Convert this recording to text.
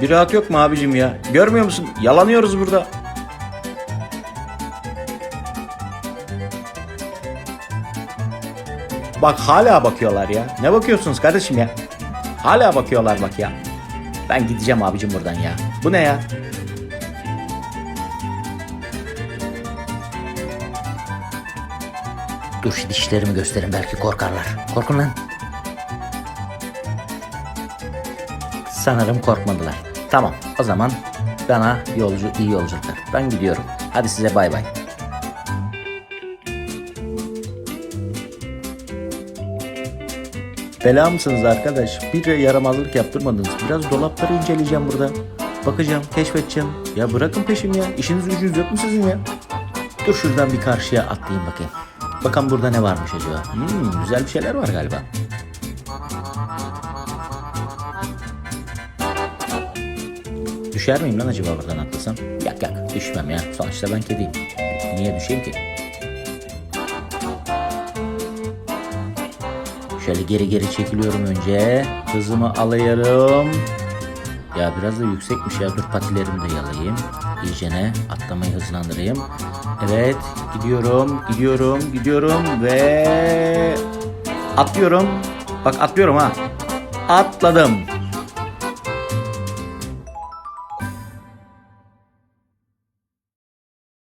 Bir rahat yok mu abicim ya? Görmüyor musun? Yalanıyoruz burada. Bak hala bakıyorlar ya. Ne bakıyorsunuz kardeşim ya? Hala bakıyorlar bak ya. Ben gideceğim abicim buradan ya. Bu ne ya? Dur şu dişlerimi gösterin belki korkarlar. Korkun lan. Sanırım korkmadılar. Tamam o zaman bana yolcu iyi yolculuklar. Ben gidiyorum. Hadi size bay bay. Bela mısınız arkadaş? Bir yaramazlık yaptırmadınız. Biraz dolapları inceleyeceğim burada. Bakacağım, keşfedeceğim. Ya bırakın peşimi ya. İşiniz gücünüz yok mu sizin ya? Dur şuradan bir karşıya atlayayım bakayım. Bakalım burada ne varmış acaba? Hmm, güzel bir şeyler var galiba. Düşer miyim lan acaba buradan atlasam? Yak yak düşmem ya. Sonuçta ben kediyim. Niye düşeyim ki? Şöyle geri geri çekiliyorum önce. Hızımı alıyorum. Ya biraz da yüksekmiş ya. Dur patilerimi de yalayayım. İyicene atlamayı hızlandırayım. Evet gidiyorum, gidiyorum, gidiyorum ve atlıyorum. Bak atlıyorum ha. Atladım.